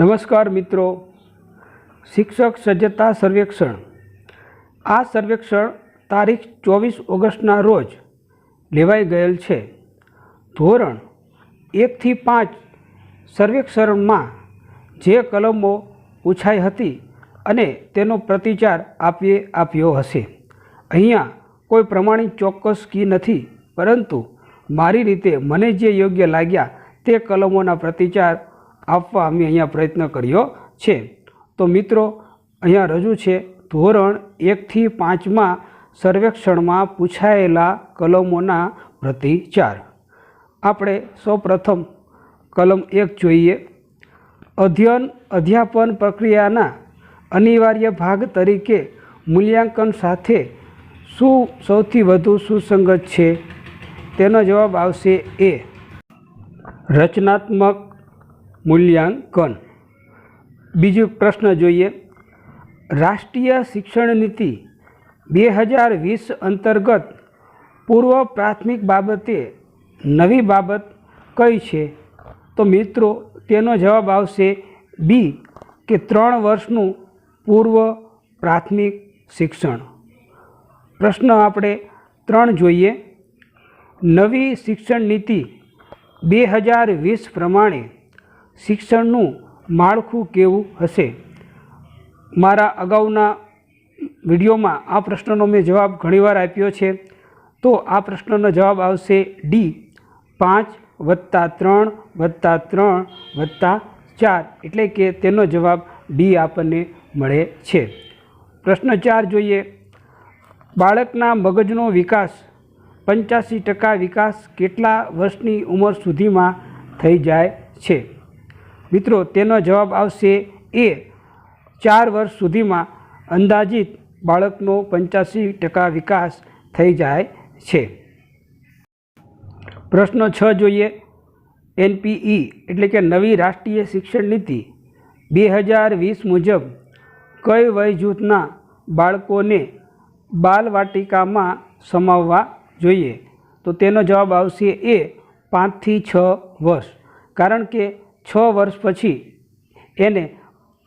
નમસ્કાર મિત્રો. શિક્ષક સજ્જતા સર્વેક્ષણ. આ સર્વેક્ષણ તારીખ ચોવીસ ઓગસ્ટના રોજ લેવાઈ ગયેલ છે. ધોરણ એકથી પાંચ સર્વેક્ષણમાં જે કલમો પૂછાઈ હતી અને તેનો પ્રતિચાર આપીએ આપ્યો હશે. અહીંયા કોઈ પ્રમાણિત ચોક્કસ કી નથી, પરંતુ મારી રીતે મને જે યોગ્ય લાગ્યા તે કલમોના પ્રતિચાર આપવા અમે અહીંયા પ્રયત્ન કર્યો છે. તો મિત્રો, અહીંયા રજૂ છે, ધોરણ એકથી પાંચમાં સર્વેક્ષણમાં પૂછાયેલા કલમોના પ્રતિચાર. આપણે સૌપ્રથમ કલમ એક જોઈએ. અધ્યયન, અધ્યાપન પ્રક્રિયાના અનિવાર્ય ભાગ તરીકે મૂલ્યાંકન સાથે શું સૌથી વધુ સુસંગત છે? તેનો જવાબ આવશે એ. રચનાત્મક મૂલ્યાંકન. બીજો પ્રશ્ન જોઈએ. રાષ્ટ્રીય શિક્ષણ નીતિ બે હજાર વીસ અંતર્ગત પૂર્વ પ્રાથમિક બાબતે નવી બાબત કઈ છે? તો મિત્રો, તેનો જવાબ આવશે બી, કે ત્રણ વર્ષનું પૂર્વ પ્રાથમિક શિક્ષણ. પ્રશ્ન આપણે ત્રણ જોઈએ. નવી શિક્ષણ નીતિ બે હજાર વીસ પ્રમાણે શિક્ષણનું માળખું કેવું હશે? મારા અગાઉના વિડીયોમાં આ પ્રશ્નનો મેં જવાબ ઘણીવાર આપ્યો છે. તો આ પ્રશ્નનો જવાબ આવશે ડી પાંચ વત્તા ત્રણ વત્તા ત્રણ વત્તા ચાર એટલે કે તેનો જવાબ ડી આપણને મળે છે. પ્રશ્ન ચાર જોઈએ. બાળકના મગજનો વિકાસ. પંચ્યાસી ટકા વિકાસ કેટલા વર્ષની ઉંમર સુધીમાં થઈ જાય છે? મિત્રો, તેનો જવાબ આવશે એ ચાર વર્ષ સુધીમાં અંદાજિત બાળકનો પંચ્યાસી ટકા વિકાસ થઈ જાય છે. પ્રશ્ન છ જોઈએ. એનપીઈ એટલે કે નવી રાષ્ટ્રીય શિક્ષણ નીતિ બે હજાર વીસ મુજબ કઈ વય જૂથના બાળકોને બાલવાટિકામાં સમાવવા જોઈએ? તો તેનો જવાબ આવશે એ પાંચથી છ વર્ષ. કારણ કે છ વર્ષ પછી એને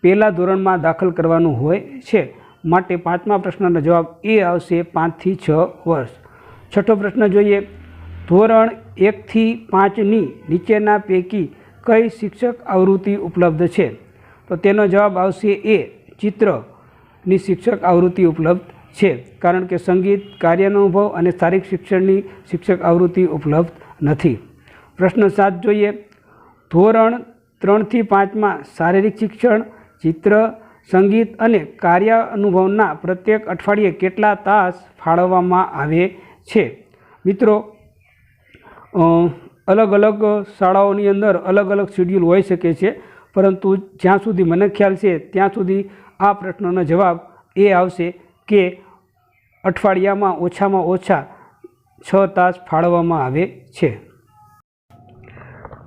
પહેલાં ધોરણમાં દાખલ કરવાનું હોય છે. માટે પાંચમા પ્રશ્નનો જવાબ એ આવશે પાંચથી છ વર્ષ. છઠ્ઠો પ્રશ્ન જોઈએ. ધોરણ એકથી પાંચની નીચેના પૈકી કઈ શિક્ષક આવૃત્તિ ઉપલબ્ધ છે? તો તેનો જવાબ આવશે એ ચિત્રની શિક્ષક આવૃત્તિ ઉપલબ્ધ છે. કારણ કે સંગીત, કાર્યાનુભવ અને શારીરિક શિક્ષણની શિક્ષક આવૃત્તિ ઉપલબ્ધ નથી. પ્રશ્ન સાત જોઈએ. ધોરણ ત્રણથી પાંચમાં શારીરિક શિક્ષણ, ચિત્ર, સંગીત અને કાર્ય અનુભવના પ્રત્યેક અઠવાડિયે કેટલા તાસ ફાળવવામાં આવે છે? મિત્રો અલગ અલગ શાળાઓની અંદર અલગ અલગ શેડ્યુલ હોઈ શકે છે, પરંતુ જ્યાં સુધી મને ખ્યાલ છે, ત્યાં સુધી આ પ્રશ્નનો જવાબ એ આવશે કે અઠવાડિયામાં ઓછામાં ઓછા છ તાસ ફાળવવામાં આવે છે.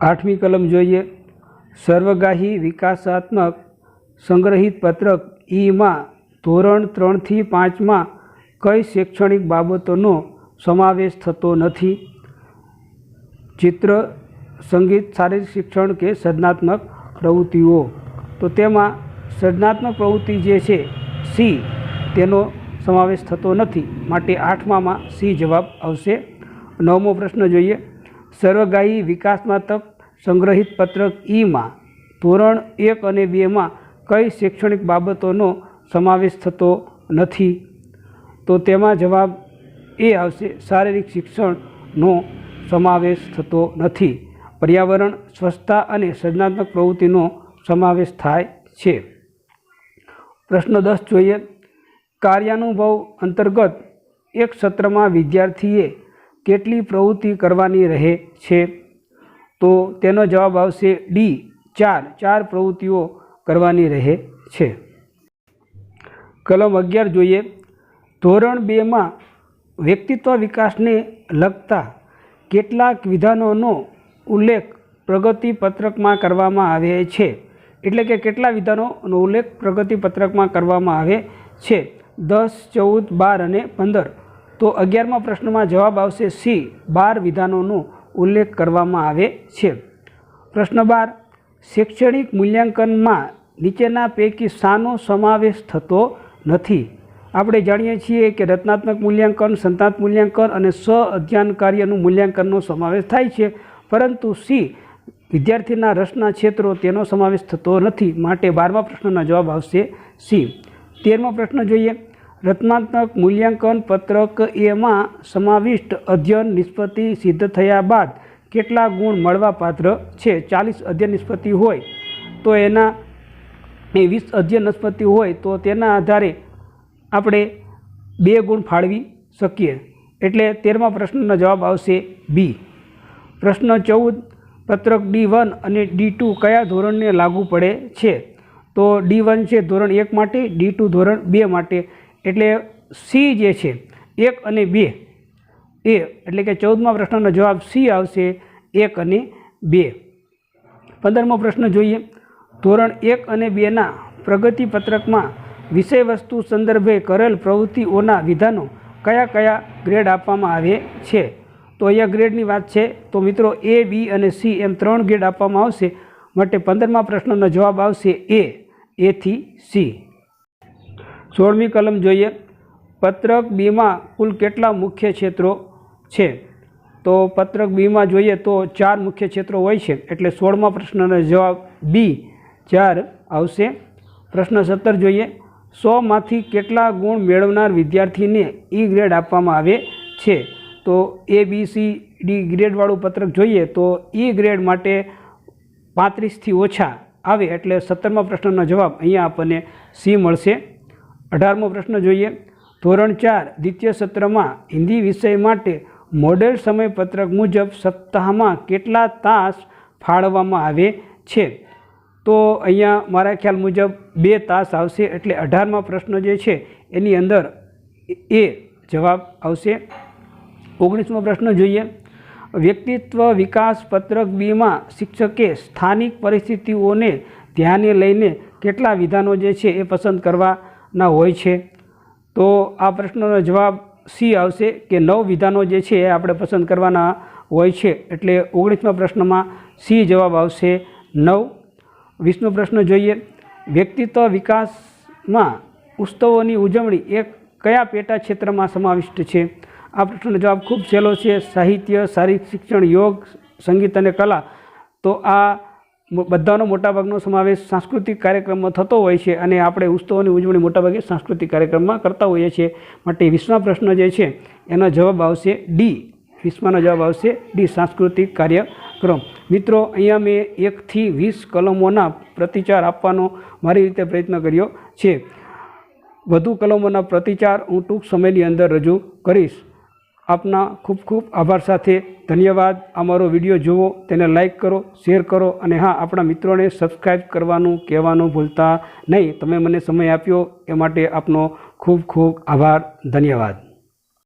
આઠમી કલમ જોઈએ. સર્વગાહી વિકાસાત્મક સંગ્રહિત પત્રક ઈમાં ધોરણ ત્રણથી પાંચમાં કઈ શૈક્ષણિક બાબતોનો સમાવેશ થતો નથી? ચિત્ર, સંગીત, શારીરિક શિક્ષણ કે સર્જનાત્મક પ્રવૃત્તિઓ? તો તેમાં સર્જનાત્મક પ્રવૃત્તિ જે છે, સી તેનો સમાવેશ થતો નથી. માટે આઠમામાં સી જવાબ આવશે. નવમો પ્રશ્ન જોઈએ. સર્વગાહી વિકાસમાત્મક સંગ્રહિત પત્રક ઈમાં ધોરણ એક અને બેમાં કઈ શૈક્ષણિક બાબતોનો સમાવેશ થતો નથી? તો તેમાં જવાબ એ આવશે, શારીરિક શિક્ષણનો સમાવેશ થતો નથી. પર્યાવરણ, સ્વચ્છતા અને સર્જનાત્મક પ્રવૃત્તિનો સમાવેશ થાય છે. પ્રશ્ન દસ જોઈએ. કાર્યાનુભવ અંતર્ગત એક સત્રમાં વિદ્યાર્થીએ કેટલી પ્રવૃત્તિ કરવાની રહે છે? તો તેનો જવાબ આવશે ડી, ચાર. ચાર પ્રવૃત્તિઓ કરવાની રહે છે. કલમ અગિયાર જોઈએ. ધોરણ બેમાં વ્યક્તિત્વ વિકાસને લગતા કેટલાક વિધાનોનો ઉલ્લેખ પ્રગતિ પત્રકમાં કરવામાં આવે છે. એટલે કે કેટલા વિધાનોનો ઉલ્લેખ પ્રગતિ પત્રકમાં કરવામાં આવે છે? દસ, ચૌદ, બાર અને પંદર. તો અગિયારમા પ્રશ્નમાં જવાબ આવશે સી, બાર વિધાનોનો ઉલ્લેખ કરવામાં આવે છે. પ્રશ્ન બાર, શૈક્ષણિક મૂલ્યાંકનમાં નીચેના પૈકી શાનો સમાવેશ થતો નથી. આપણે જાણીએ છીએ કે રચનાત્મક મૂલ્યાંકન સંતાત્મક મૂલ્યાંકન અને સ્વ અધ્યયન કાર્યનું મૂલ્યાંકનનો સમાવેશ થાય છે. પરંતુ સી, વિદ્યાર્થીના રસના ક્ષેત્રો તેનો સમાવેશ થતો નથી. માટે બારમા પ્રશ્નનો જવાબ આવશે સી. તેરમો પ્રશ્ન જોઈએ. રચનાત્મક મૂલ્યાંકન પત્રક એમાં સમાવિષ્ટ અધ્યયન નિષ્પત્તિ સિદ્ધ થયા બાદ કેટલા ગુણ મળવાપાત્ર છે? ચાલીસ અધ્યયન નિષ્પત્તિ હોય તો એના, એ વીસ અધ્યયન નિષ્પત્તિ હોય તો તેના આધારે આપણે બે ગુણ ફાળવી શકીએ. એટલે તેરમા પ્રશ્નનો જવાબ આવશે બી પ્રશ્ન ચૌદ, પત્રક ડી વન અને ડી ટુ કયા ધોરણને લાગુ પડે છે? તો ડી વન છે ધોરણ એક માટે ડી ટુ ધોરણ બે માટે. એટલે સી જે છે, એક અને બે, એ એટલે કે ચૌદમા પ્રશ્નનો જવાબ સી આવશે, એક અને બે. પંદરમો પ્રશ્ન જોઈએ. ધોરણ એક અને બેના પ્રગતિપત્રકમાં વિષય વસ્તુ સંદર્ભે કરેલ પ્રવૃત્તિઓના વિધાનો કયા કયા ગ્રેડ આપવામાં આવે છે? તો અહીંયા ગ્રેડની વાત છે. તો મિત્રો એ બી અને સી એમ ત્રણ ગ્રેડ આપવામાં આવશે. માટે પંદરમા પ્રશ્નનો જવાબ આવશે એ એથી સી સોળમી કલમ જોઈએ. પત્રક બીમાં કુલ કેટલા મુખ્ય ક્ષેત્રો છે? તો પત્રક બીમાં જોઈએ તો ચાર મુખ્ય ક્ષેત્રો હોય છે. એટલે સોળમા પ્રશ્નનો જવાબ બી ચાર આવશે. પ્રશ્ન સત્તર જોઈએ. સોમાંથી કેટલા ગુણ મેળવનાર વિદ્યાર્થીને ઈ ગ્રેડ આપવામાં આવે છે? તો એ બી સી ડી ગ્રેડવાળું પત્રક જોઈએ તો ઈ ગ્રેડ માટે પાંત્રીસથી ઓછા આવે. એટલે સત્તરમા પ્રશ્નનો જવાબ અહીંયા આપણને સી મળશે. અઢારમો પ્રશ્ન જોઈએ. ધોરણ ચાર, દ્વિતીય સત્રમાં હિન્દી વિષય માટે મોડેલ સમયપત્રક મુજબ સપ્તાહમાં કેટલા તાસ ફાળવવામાં આવે છે? તો અહીંયા મારા ખ્યાલ મુજબ બે તાસ આવશે એટલે અઢારમા પ્રશ્ન જે છે એની અંદર એ જવાબ આવશે. ઓગણીસમો પ્રશ્ન જોઈએ. વ્યક્તિત્વ વિકાસ પત્રક બીમાં શિક્ષકે સ્થાનિક પરિસ્થિતિઓને ધ્યાને લઈને કેટલા વિધાનો જે છે એ પસંદ કરવાના હોય છે. તો આ પ્રશ્નનો જવાબ સી આવશે કે નવ વિધાનો જે છે એ આપણે પસંદ કરવાના હોય છે. એટલે ઓગણીસમા પ્રશ્નમાં સી જવાબ આવશે નવ. વીસમો પ્રશ્ન જોઈએ. વ્યક્તિત્વ વિકાસમાં ઉત્સવોની ઉજવણી એ કયા પેટા ક્ષેત્રમાં સમાવિષ્ટ છે? આ પ્રશ્નનો જવાબ ખૂબ સહેલો છે. સાહિત્ય, શારીરિક શિક્ષણ, યોગ, સંગીત અને કલા. તો આ બધાનો મોટાભાગનો સમાવેશ સાંસ્કૃતિક કાર્યક્રમમાં થતો હોય છે અને આપણે ઉત્સવોની ઉજવણી મોટાભાગે સાંસ્કૃતિક કાર્યક્રમમાં કરતા હોઈએ છીએ. માટે વીસમા પ્રશ્ન જે છે, એનો જવાબ આવશે ડી વીસમાનો જવાબ આવશે ડી સાંસ્કૃતિક કાર્યક્રમ. મિત્રો, અહીંયા મેં એકથી વીસ કલમોના પ્રતિચાર આપવાનો મારી રીતે પ્રયત્ન કર્યો છે. વધુ કલમોના પ્રતિચાર હું ટૂંક સમયની અંદર રજૂ કરીશ. આપના ખૂબ ખૂબ આભાર સાથે ધન્યવાદ. અમારો વીડિયો જુઓ, તેને લાઈક કરો, શેર કરો અને હા, આપણા મિત્રોને સબસ્ક્રાઈબ કરવાનું કહેવાનું ભૂલતા નહીં. તમે મને સમય આપ્યો એ માટે આપનો ખૂબ ખૂબ આભાર. ધન્યવાદ.